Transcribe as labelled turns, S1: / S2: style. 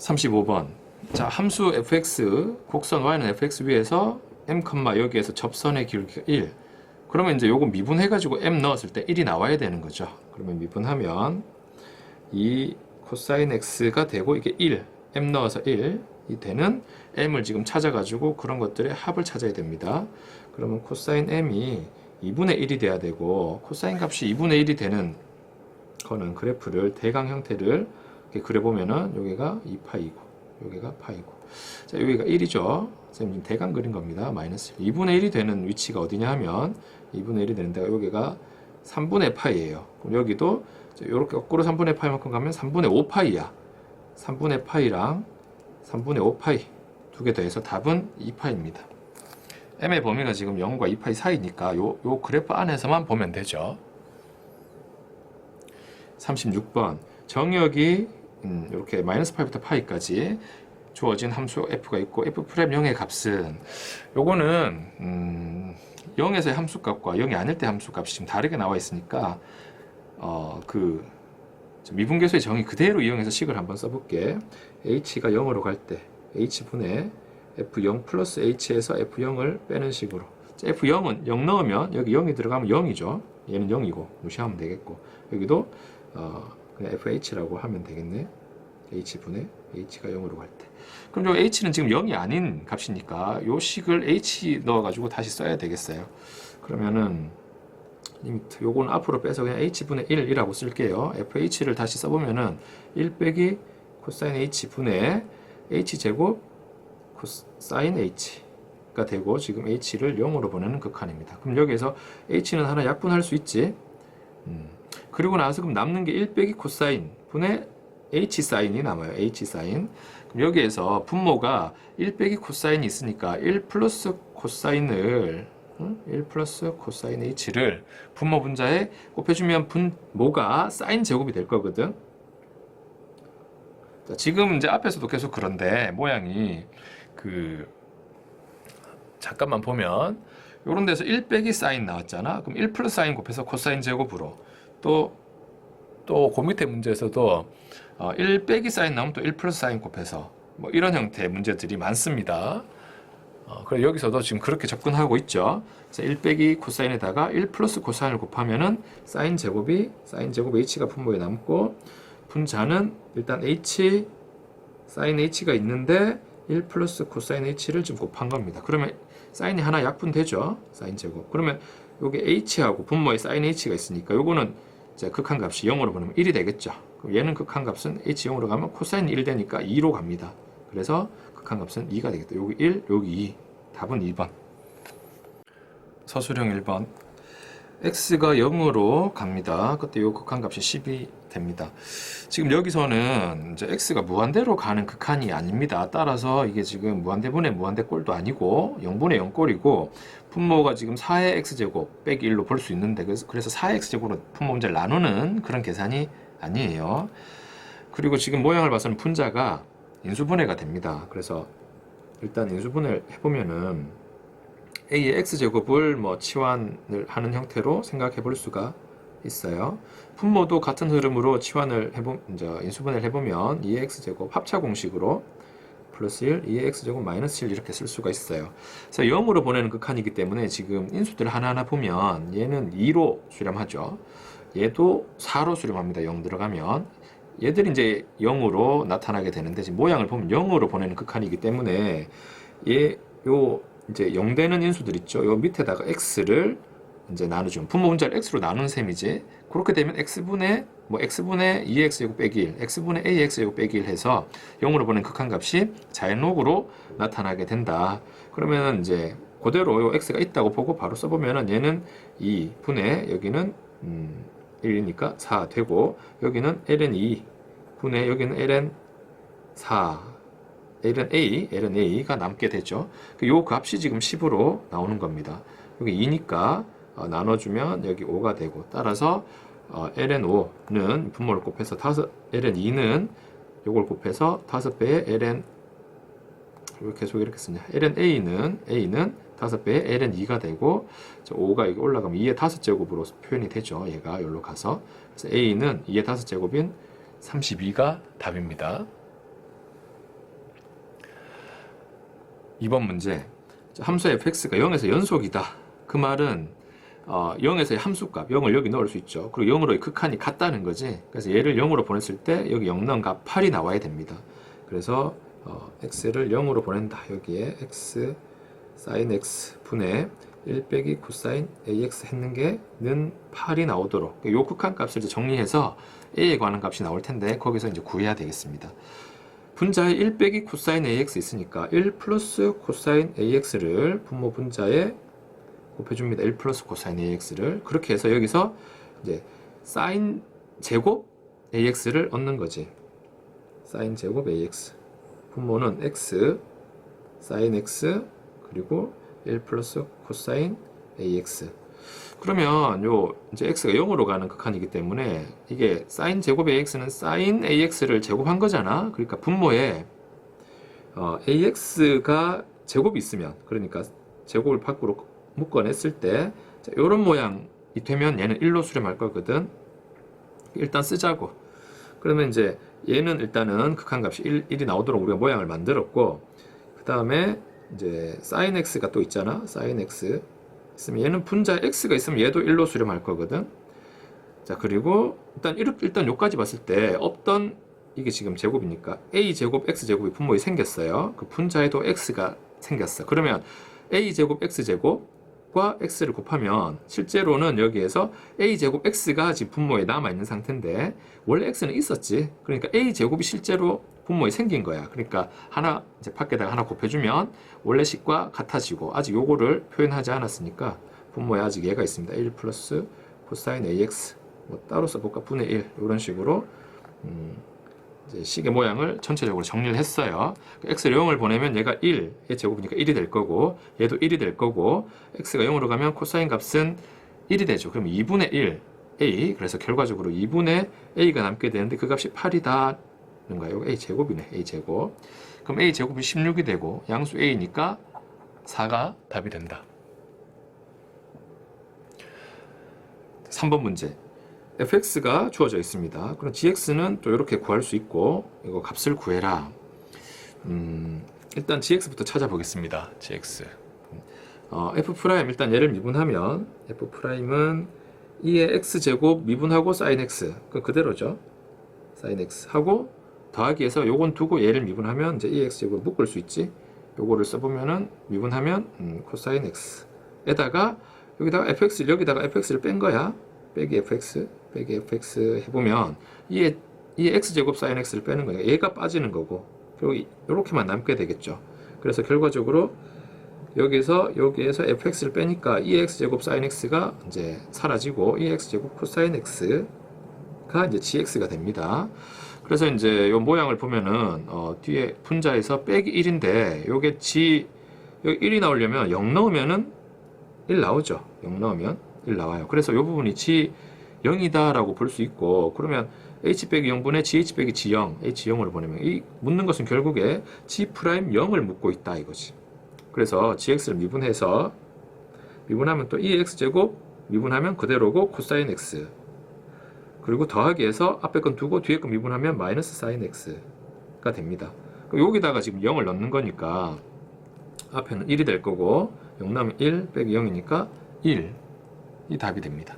S1: 35번. 자, 함수 fx, 곡선 y는 fx 위에서 m, 여기에서 접선의 기울기가 1. 그러면 이제 요거 미분해 가지고 m 넣었을 때 1이 나와야 되는 거죠. 그러면 미분하면 이 코사인 x가 되고 이게 1, m 넣어서 1, 이 되는 m을 지금 찾아 가지고 그런 것들의 합을 찾아야 됩니다. 그러면 코사인 m이 2분의 1이 돼야 되고 코사인 값이 2분의 1이 되는 거는 그래프를 대강 형태를 이렇게 그려보면은 여기가 2파이고 여기가 파이고 자 여기가 1이죠. 선생님 대강 그린 겁니다. 마이너스 1 2분의 1이 되는 위치가 어디냐 하면 2분의 1이 되는 데가 여기가 3분의 파이예요. 그럼 여기도 이렇게 거꾸로 3분의 파이만큼 가면 3분의 5파이야. 3분의 파이랑 3분의 5파이 두 개 더해서 답은 2파입니다. M의 범위가 지금 0과 2파이 사이니까 요, 요 그래프 안에서만 보면 되죠. 36번. 정역이 음, 이렇게 마이너스 파이부터 파이까지 주어진 함수 f가 있고 f 프렘 0의 값은 요거는 음, 0에서의 함수 값과 0이 아닐 때 함수 값이 지금 다르게 나와 있으니까 어 그 미분계수의 정의 그대로 이용해서 식을 한번 써볼게. H가 0으로 갈 때 h분의 f0 플러스 h에서 f0을 빼는 식으로. 자, f0은 0 넣으면 여기 0이 들어가면 0이죠. 얘는 0이고 무시하면 되겠고. 여기도 어, 그냥 fh라고 하면 되겠네. h분의 h가 0으로 갈 때. 그럼 요 h는 지금 0이 아닌 값이니까 요 식을 h 넣어가지고 다시 써야 되겠어요. 그러면은 리미트 요거는 앞으로 빼서 그냥 h분의 1이라고 쓸게요. fh를 다시 써보면은 1 빼기 코사인 h분의 h제곱 코사인 h가 되고 지금 h를 0으로 보내는 극한입니다. 그럼 여기에서 h는 하나 약분할 수 있지. 음. 그리고 나서 그럼 남는 게 1 빼기 코사인 분의 h 사인이 남아요. h 사인. 그럼 여기에서 분모가 1 빼기 코사인이 있으니까 1 플러스 코사인을 1 플러스 코사인 h를 분모 분자에 곱해주면 분모가 사인 제곱이 될 거거든. 자, 지금 이제 앞에서도 계속 그런데 모양이 그 잠깐만 보면 요런 데서 1 빼기 사인 나왔잖아. 그럼 1 플러스 사인 곱해서 코사인 제곱으로 또, 또, 그 밑에 문제에서도 어, 1 빼기 사인 나오면 또 1 플러스 사인 곱해서 뭐 이런 형태의 문제들이 많습니다. 어, 그래 여기서도 지금 그렇게 접근하고 있죠. 그래서 1 빼기 코사인에다가 1 플러스 코사인을 곱하면은 사인 제곱이 사인 제곱 h가 분모에 남고 분자는 일단 h 사인 h가 있는데 1 플러스 코사인 h를 지금 곱한 겁니다. 그러면 사인이 하나 약분되죠. 사인 제곱. 그러면 요게 h하고 분모에 사인 h가 있으니까 요거는 이제 극한 값이 0으로 보내면 1이 되겠죠. 그럼 얘는 극한 값은 h 0으로 가면 코사인 1 되니까 2로 갑니다. 그래서 극한 값은 2가 되겠다. 여기 1, 여기 2. 답은 2번. 서술형 1번. x가 0으로 갑니다. 그때 요 극한 값이 10이 됩니다. 지금 여기서는 이제 x가 무한대로 가는 극한이 아닙니다. 따라서 이게 지금 무한대분의 무한대꼴도 아니고 0분의 0꼴이고 분모가 지금 4의 x제곱 빼기 1로 볼 수 있는데 그래서, 그래서 4의 x제곱으로 분모 문제를 나누는 그런 계산이 아니에요. 그리고 지금 모양을 봐서는 분자가 인수분해가 됩니다. 그래서 일단 인수분해를 해보면은 a의 x제곱을 뭐 치환을 하는 형태로 생각해 볼 수가 있어요. 분모도 같은 흐름으로 치환을 해보, 이제 인수분해를 해보면 2x제곱 합차 공식으로 플러스 1, 2x제곱 마이너스 1 이렇게 쓸 수가 있어요. 그래서 0으로 보내는 극한이기 때문에 지금 인수들 하나하나 보면 얘는 2로 수렴하죠. 얘도 4로 수렴합니다. 0 들어가면. 얘들이 이제 0으로 나타나게 되는데 지금 모양을 보면 0으로 보내는 극한이기 때문에 얘, 요, 이제 0 되는 인수들 있죠. 요 밑에다가 x를 이제 나누죠. 분모 분자를 x로 나눈 셈이지. 그렇게 되면 x분의 뭐 x분의 2x제곱 빼기 1, x분의 ax제곱 빼기 1 해서 0으로 보낸 극한값이 자연록으로 나타나게 된다. 그러면 이제 그대로 요 x가 있다고 보고 바로 써보면은 얘는 2분의 여기는 음 1이니까 4 되고 여기는 ln 2 분의 여기는 ln 4 ln a, ln a가 남게 되죠. 요 값이 지금 10으로 나오는 겁니다. 여기 2니까 어, 나눠주면 여기 5가 되고 따라서 어, ln5는 분모를 곱해서 다섯 ln2는 요걸 곱해서 다섯 배의 ln 왜 계속 이렇게 쓰냐 ln a는 a는 다섯 배의 ln2가 되고 5가 여기 올라가면 2의 다섯 제곱으로 표현이 되죠 얘가 여기로 가서 그래서 a는 2의 다섯 제곱인 32가 답입니다 2번 문제. 자, 함수 fx가 0에서 연속이다. 그 말은 어, 0에서의 함수값 0을 여기 넣을 수 있죠. 그리고 0으로의 극한이 같다는 거지. 그래서 얘를 0으로 보냈을 때 여기 0 넣은 값 8이 나와야 됩니다. 그래서 어, x를 0으로 보낸다. 여기에 x sin x 분의 1 빼기 코사인 ax 했는 게는 8이 나오도록 요 극한 값을 이제 정리해서 a에 관한 값이 나올 텐데 거기서 이제 구해야 되겠습니다. 분자에 1 빼기 코사인 ax 있으니까 1 플러스 코사인 ax를 분모 분자에 곱해줍니다. 1 플러스 코사인 ax를 그렇게 해서 여기서 이제 사인 제곱 ax를 얻는 거지. 사인 제곱 ax 분모는 x 사인 x 그리고 1 플러스 코사인 ax 그러면 요 이제 x가 0으로 가는 극한이기 때문에 이게 사인 제곱 ax는 사인 ax를 제곱한 거잖아. 그러니까 분모에 어, ax가 제곱이 있으면 그러니까 제곱을 밖으로 묶어냈을 때 자, 이런 모양이 되면 얘는 1로 수렴할 거거든. 일단 쓰자고. 그러면 이제 얘는 일단은 극한값이 1, 1이 나오도록 우리가 모양을 만들었고 그 다음에 이제 sin x가 또 있잖아. sin x 있으면 얘는 분자 x가 있으면 얘도 1로 수렴할 거거든. 자 그리고 일단 이렇게 일단 요까지 봤을 때 없던 이게 지금 제곱이니까 a 제곱 x 제곱이 분모에 생겼어요. 그 분자에도 x가 생겼어. 그러면 a 제곱 x 제곱 과 x를 곱하면 실제로는 여기에서 a 제곱 x가 지금 분모에 남아 있는 상태인데 원래 x는 있었지. 그러니까 a 제곱이 실제로 분모에 생긴 거야. 그러니까 하나 이제 밖에다가 하나 곱해주면 원래 식과 같아지고 아직 요거를 표현하지 않았으니까 분모에 아직 얘가 있습니다. 1 플러스 코사인 ax 뭐 따로 써볼까 분의 1 이런 식으로 음, 식의 모양을 전체적으로 정리를 했어요. x를 0을 보내면 얘가 1, 얘 제곱이니까 1이 될 거고 얘도 1이 될 거고 x가 0으로 가면 코사인 값은 1이 되죠. 그럼 2분의 1 a 그래서 결과적으로 2분의 a가 남게 되는데 그 값이 8이다. 는가요? a 제곱이네. a 제곱. 그럼 a 제곱이 16이 되고 양수 a니까 4가 답이 된다. 3번 문제. Fx가 주어져 있습니다. 그럼 gx는 또 이렇게 구할 수 있고 이거 값을 구해라. 음, 일단 gx부터 찾아보겠습니다. gx. 어, f 프라임 일단 얘를 미분하면 f 프라임은 2의 x 제곱 미분하고 sin x 그 그대로죠. sin x 하고 더하기 해서 요건 두고 얘를 미분하면 이제 2x 제곱 묶을 수 있지. 요거를 써보면은 미분하면 음, 코사인 x에다가 여기다가 fx 여기다가 fx를 뺀 거야. 빼기 fx 빼기 fx 해보면 이 x 제곱 sin x를 빼는 거니까 얘가 빠지는 거고 그리고 이렇게만 남게 되겠죠. 그래서 결과적으로 여기서 여기에서 fx를 빼니까 2x 제곱 sin x가 이제 사라지고 2x 제곱 코사인 x가 이제 gx가 됩니다. 그래서 이제 이 모양을 보면은 어, 뒤에 분자에서 빼기 1인데 요게 g 여기 1이 나오려면 0 넣으면은 1 나오죠. 0 넣으면 1 나와요. 그래서 이 부분이 g 0이다라고 볼 수 있고 그러면 h 빼기 0분의 gh 빼기 g0 h 0으로 보내면 이 묻는 것은 결국에 g 프라임 0을 묻고 있다 이거지. 그래서 gx를 미분해서 미분하면 또 2x 제곱 미분하면 그대로고 코사인 x 그리고 더하기 해서 앞에 건 두고 뒤에 건 미분하면 마이너스 사인 x가 됩니다. 여기다가 지금 0을 넣는 거니까 앞에는 1이 될 거고 0 나면 1 빼기 0이니까 1이 답이 됩니다.